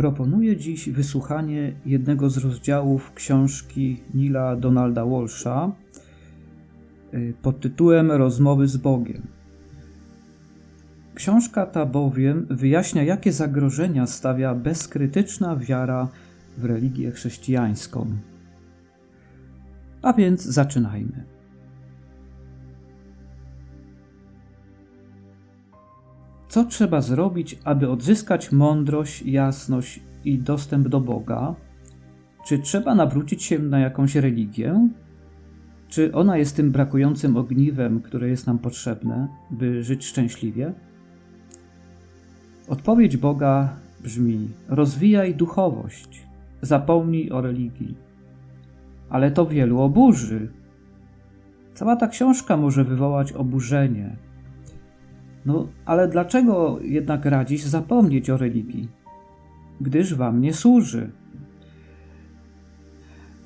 Proponuję dziś wysłuchanie jednego z rozdziałów książki Nila Donalda Walsha y, pod tytułem Rozmowy z Bogiem. Książka ta bowiem wyjaśnia, jakie zagrożenia stawia bezkrytyczna wiara w religię chrześcijańską. A więc zaczynajmy. Co trzeba zrobić, aby odzyskać mądrość, jasność i dostęp do Boga? Czy trzeba nawrócić się na jakąś religię? Czy ona jest tym brakującym ogniwem, które jest nam potrzebne, by żyć szczęśliwie? Odpowiedź Boga brzmi: rozwijaj duchowość, zapomnij o religii. Ale to wielu oburzy. Cała ta książka może wywołać oburzenie, no, ale dlaczego jednak radzisz zapomnieć o religii? Gdyż wam nie służy.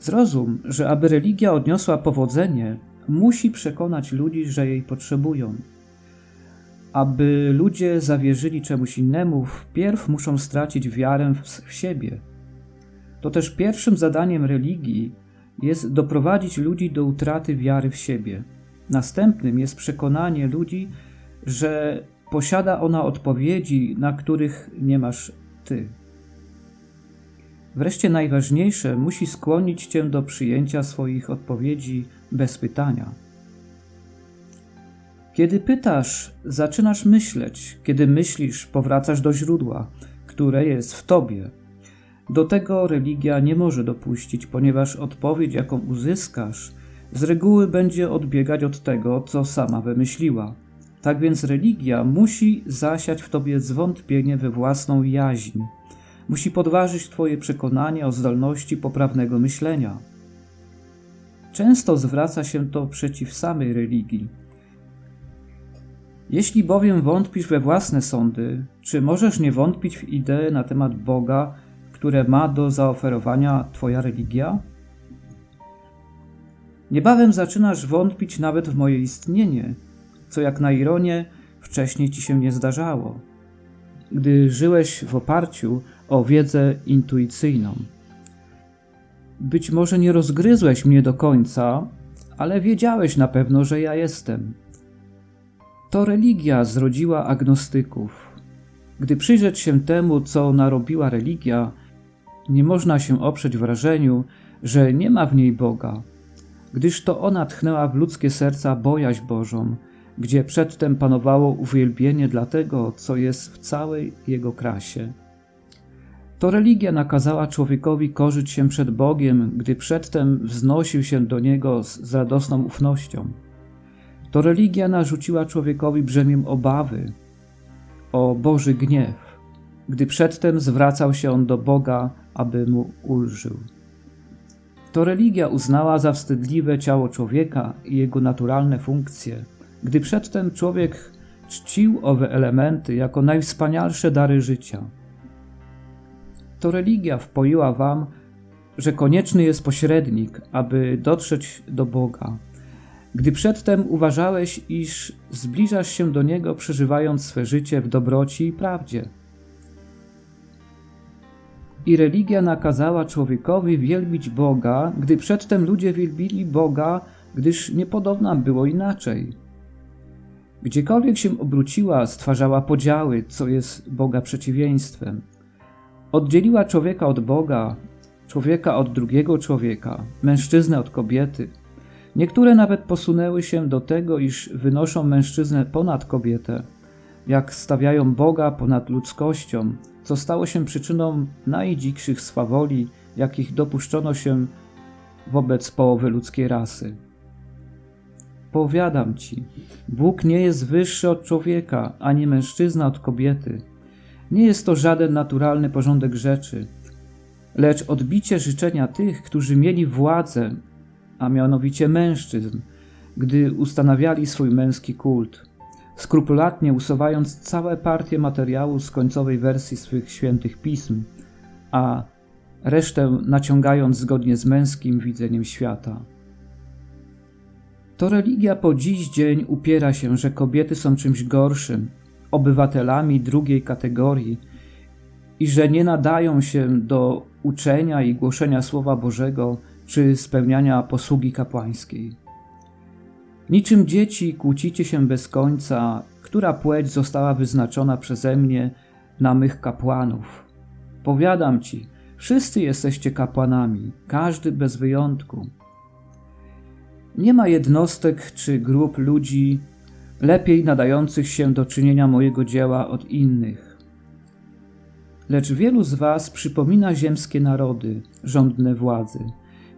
Zrozum, że aby religia odniosła powodzenie, musi przekonać ludzi, że jej potrzebują. Aby ludzie zawierzyli czemuś innemu, wpierw muszą stracić wiarę w siebie. To też pierwszym zadaniem religii jest doprowadzić ludzi do utraty wiary w siebie. Następnym jest przekonanie ludzi, że posiada ona odpowiedzi, na których nie masz ty. Wreszcie najważniejsze, musi skłonić cię do przyjęcia swoich odpowiedzi bez pytania. Kiedy pytasz, zaczynasz myśleć, kiedy myślisz, powracasz do źródła, które jest w tobie. Do tego religia nie może dopuścić, ponieważ odpowiedź, jaką uzyskasz, z reguły będzie odbiegać od tego, co sama wymyśliła. Tak więc religia musi zasiać w tobie zwątpienie we własną jaźń, musi podważyć twoje przekonanie o zdolności poprawnego myślenia. Często zwraca się to przeciw samej religii. Jeśli bowiem wątpisz we własne sądy, czy możesz nie wątpić w idee na temat Boga, które ma do zaoferowania Twoja religia? Niebawem zaczynasz wątpić nawet w moje istnienie, co jak na ironię wcześniej ci się nie zdarzało, gdy żyłeś w oparciu o wiedzę intuicyjną. Być może nie rozgryzłeś mnie do końca, ale wiedziałeś na pewno, że ja jestem. To religia zrodziła agnostyków. Gdy przyjrzeć się temu, co narobiła religia, nie można się oprzeć wrażeniu, że nie ma w niej Boga, gdyż to ona tchnęła w ludzkie serca bojaźń Bożą, gdzie przedtem panowało uwielbienie dla tego, co jest w całej jego krasie. To religia nakazała człowiekowi korzyć się przed Bogiem, gdy przedtem wznosił się do Niego z radosną ufnością. To religia narzuciła człowiekowi brzemię obawy o Boży gniew, gdy przedtem zwracał się on do Boga, aby mu ulżył. To religia uznała za wstydliwe ciało człowieka i jego naturalne funkcje – gdy przedtem człowiek czcił owe elementy jako najwspanialsze dary życia. To religia wpoiła wam, że konieczny jest pośrednik, aby dotrzeć do Boga. Gdy przedtem uważałeś, iż zbliżasz się do Niego, przeżywając swe życie w dobroci i prawdzie. I religia nakazała człowiekowi wielbić Boga, gdy przedtem ludzie wielbili Boga, gdyż niepodobna było inaczej. Gdziekolwiek się obróciła, stwarzała podziały, co jest Boga przeciwieństwem. Oddzieliła człowieka od Boga, człowieka od drugiego człowieka, mężczyznę od kobiety. Niektóre nawet posunęły się do tego, iż wynoszą mężczyznę ponad kobietę, jak stawiają Boga ponad ludzkością, co stało się przyczyną najdzikszych swawoli, jakich dopuszczono się wobec połowy ludzkiej rasy. Powiadam ci, Bóg nie jest wyższy od człowieka, ani mężczyzna od kobiety. Nie jest to żaden naturalny porządek rzeczy, lecz odbicie życzenia tych, którzy mieli władzę, a mianowicie mężczyzn, gdy ustanawiali swój męski kult, skrupulatnie usuwając całe partie materiału z końcowej wersji swych świętych pism, a resztę naciągając zgodnie z męskim widzeniem świata. To religia po dziś dzień upiera się, że kobiety są czymś gorszym, obywatelami drugiej kategorii i że nie nadają się do uczenia i głoszenia Słowa Bożego czy spełniania posługi kapłańskiej. Niczym dzieci kłócicie się bez końca, która płeć została wyznaczona przeze mnie na mych kapłanów. Powiadam ci, wszyscy jesteście kapłanami, każdy bez wyjątku. Nie ma jednostek czy grup ludzi lepiej nadających się do czynienia mojego dzieła od innych. Lecz wielu z was przypomina ziemskie narody, rządne władzy.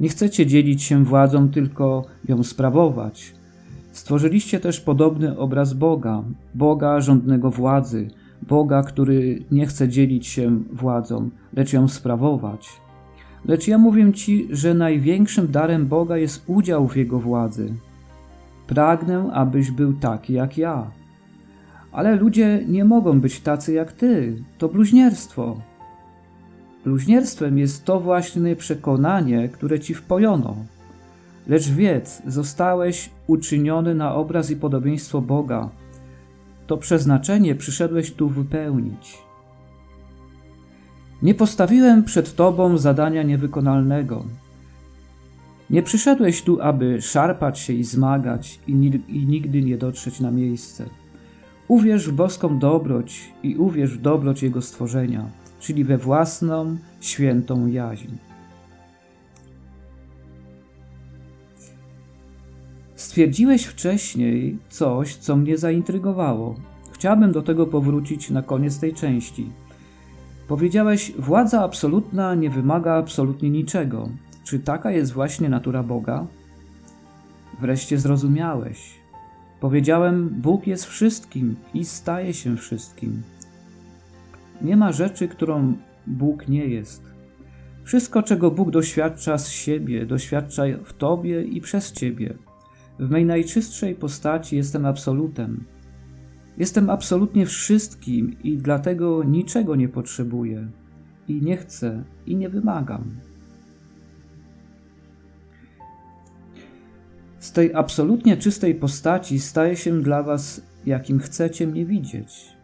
Nie chcecie dzielić się władzą, tylko ją sprawować. Stworzyliście też podobny obraz Boga, Boga rządnego władzy, Boga, który nie chce dzielić się władzą, lecz ją sprawować. Lecz ja mówię ci, że największym darem Boga jest udział w Jego władzy. Pragnę, abyś był taki jak ja. Ale ludzie nie mogą być tacy jak ty. To bluźnierstwo. Bluźnierstwem jest to właśnie przekonanie, które ci wpojono. Lecz wiedz, zostałeś uczyniony na obraz i podobieństwo Boga. To przeznaczenie przyszedłeś tu wypełnić. Nie postawiłem przed Tobą zadania niewykonalnego. Nie przyszedłeś tu, aby szarpać się i zmagać i, nigdy nie dotrzeć na miejsce. Uwierz w boską dobroć i uwierz w dobroć Jego stworzenia, czyli we własną, świętą jaźń. Stwierdziłeś wcześniej coś, co mnie zaintrygowało. Chciałbym do tego powrócić na koniec tej części. Powiedziałeś, władza absolutna nie wymaga absolutnie niczego. Czy taka jest właśnie natura Boga? Wreszcie zrozumiałeś. Powiedziałem, Bóg jest wszystkim i staje się wszystkim. Nie ma rzeczy, którą Bóg nie jest. Wszystko, czego Bóg doświadcza z siebie, doświadcza w Tobie i przez Ciebie. W mej najczystszej postaci jestem absolutem. Jestem absolutnie wszystkim i dlatego niczego nie potrzebuję i nie chcę i nie wymagam. Z tej absolutnie czystej postaci staję się dla Was, jakim chcecie mnie widzieć.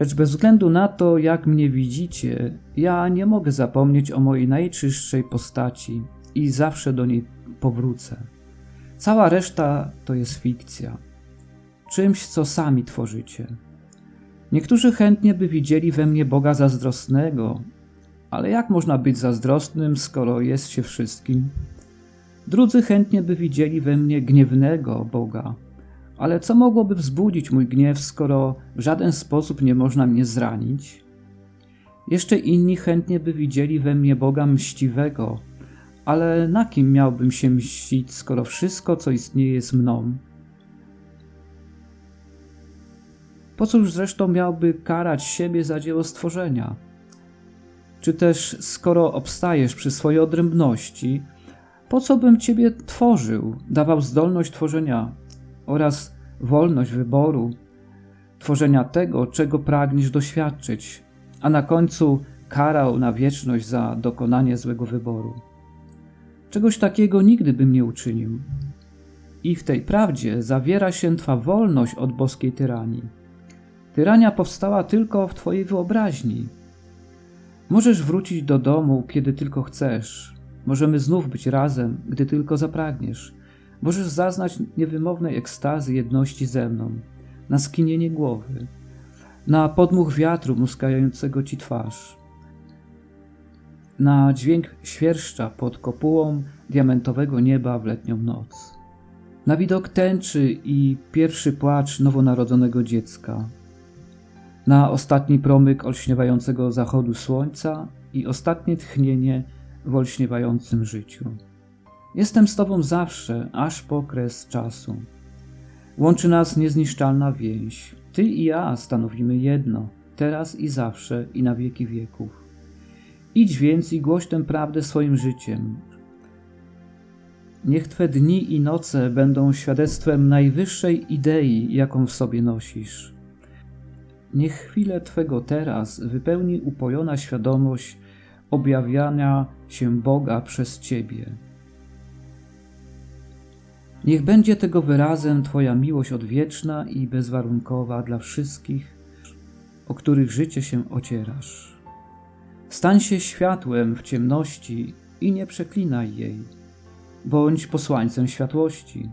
Lecz bez względu na to, jak mnie widzicie, ja nie mogę zapomnieć o mojej najczystszej postaci i zawsze do niej powrócę. Cała reszta to jest fikcja, czymś, co sami tworzycie. Niektórzy chętnie by widzieli we mnie Boga zazdrosnego, ale jak można być zazdrosnym, skoro jest się wszystkim? Drudzy chętnie by widzieli we mnie gniewnego Boga, ale co mogłoby wzbudzić mój gniew, skoro w żaden sposób nie można mnie zranić? Jeszcze inni chętnie by widzieli we mnie Boga mściwego, ale na kim miałbym się mścić, skoro wszystko, co istnieje, jest mną? Po cóż zresztą miałby karać siebie za dzieło stworzenia? Czy też, skoro obstajesz przy swojej odrębności, po co bym Ciebie tworzył, dawał zdolność tworzenia oraz wolność wyboru, tworzenia tego, czego pragniesz doświadczyć, a na końcu karał na wieczność za dokonanie złego wyboru? Czegoś takiego nigdy bym nie uczynił. I w tej prawdzie zawiera się Twa wolność od boskiej tyranii. Tyrania powstała tylko w Twojej wyobraźni. Możesz wrócić do domu, kiedy tylko chcesz, Możemy znów być razem, gdy tylko zapragniesz. Możesz zaznać niewymownej ekstazy jedności ze mną, na skinienie głowy, na podmuch wiatru muskającego ci twarz, na dźwięk świerszcza pod kopułą diamentowego nieba w letnią noc, na widok tęczy i pierwszy płacz nowonarodzonego dziecka, na ostatni promyk olśniewającego zachodu słońca i ostatnie tchnienie w olśniewającym życiu. Jestem z Tobą zawsze, aż po kres czasu. Łączy nas niezniszczalna więź. Ty i ja stanowimy jedno, teraz i zawsze i na wieki wieków. Idź więc i głoś tę prawdę swoim życiem. Niech Twe dni i noce będą świadectwem najwyższej idei, jaką w sobie nosisz. Niech chwilę Twego teraz wypełni upojona świadomość objawiania się Boga przez Ciebie. Niech będzie tego wyrazem Twoja miłość odwieczna i bezwarunkowa dla wszystkich o których życie się ocierasz. Stań się światłem w ciemności i nie przeklinaj jej. Bądź posłańcem światłości.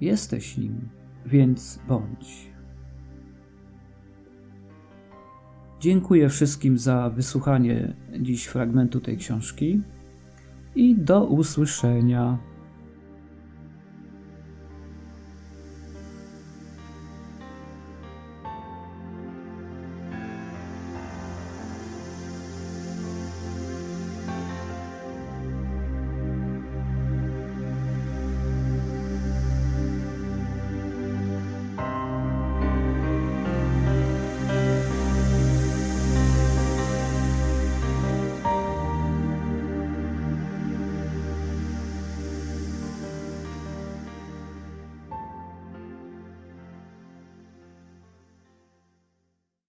Jesteś nim, więc bądź. Dziękuję wszystkim za wysłuchanie dziś fragmentu tej książki i do usłyszenia.